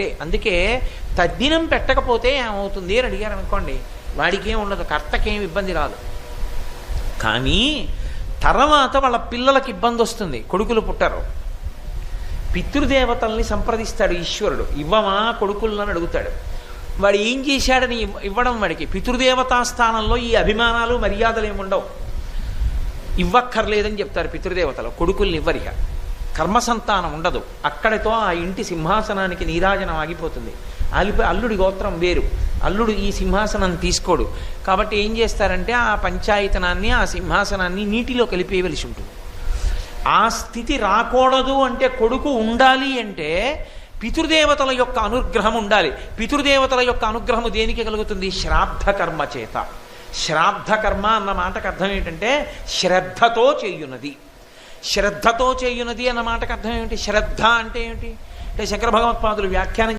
అందుకే తద్దినం పెట్టకపోతే ఏమవుతుంది అని అడిగారు అనుకోండి. వాడికి ఏం ఉండదు కర్తకేం ఇబ్బంది రాదు. కానీ తర్వాత వాళ్ళ పిల్లలకి ఇబ్బంది వస్తుంది కొడుకులు పుట్టరు. పితృదేవతల్ని సంప్రదిస్తాడు ఈశ్వరుడు. ఇవ్వమా కొడుకులను అడుగుతాడు. వాడు ఏం చేశాడని ఇవ్వడం వాడికి. పితృదేవతా స్థానంలో ఈ అభిమానాలు మర్యాదలు ఏముండవు ఇవ్వక్కర్లేదని చెప్తారు పితృదేవతలు కొడుకుల్ని ఇవ్వరిగా కర్మ సంతానం ఉండదు. అక్కడితో ఆ ఇంటి సింహాసనానికి నీరాజనం ఆగిపోతుంది. ఆగిపోయి అల్లుడి గోత్రం వేరు. అల్లుడు ఈ సింహాసనం తీసుకోడు. కాబట్టి ఏం చేస్తారంటే ఆ పంచాయతనాన్ని ఆ సింహాసనాన్ని నీటిలో కలిపేయవలసి ఉంటుంది. ఆ స్థితి రాకూడదు అంటే కొడుకు ఉండాలి అంటే పితృదేవతల యొక్క అనుగ్రహం ఉండాలి. పితృదేవతల యొక్క అనుగ్రహం దేనికి కలుగుతుంది? శ్రాద్ధ కర్మ చేత. శ్రాద్ధ కర్మ అన్న మాటకు అర్థం ఏంటంటే శ్రద్ధతో చేయున్నది శ్రద్ధతో చేయునది అన్న మాటకు అర్థం ఏమిటి? శ్రద్ధ అంటే ఏమిటి? అంటే శంకర భగవత్పాదులు వ్యాఖ్యానం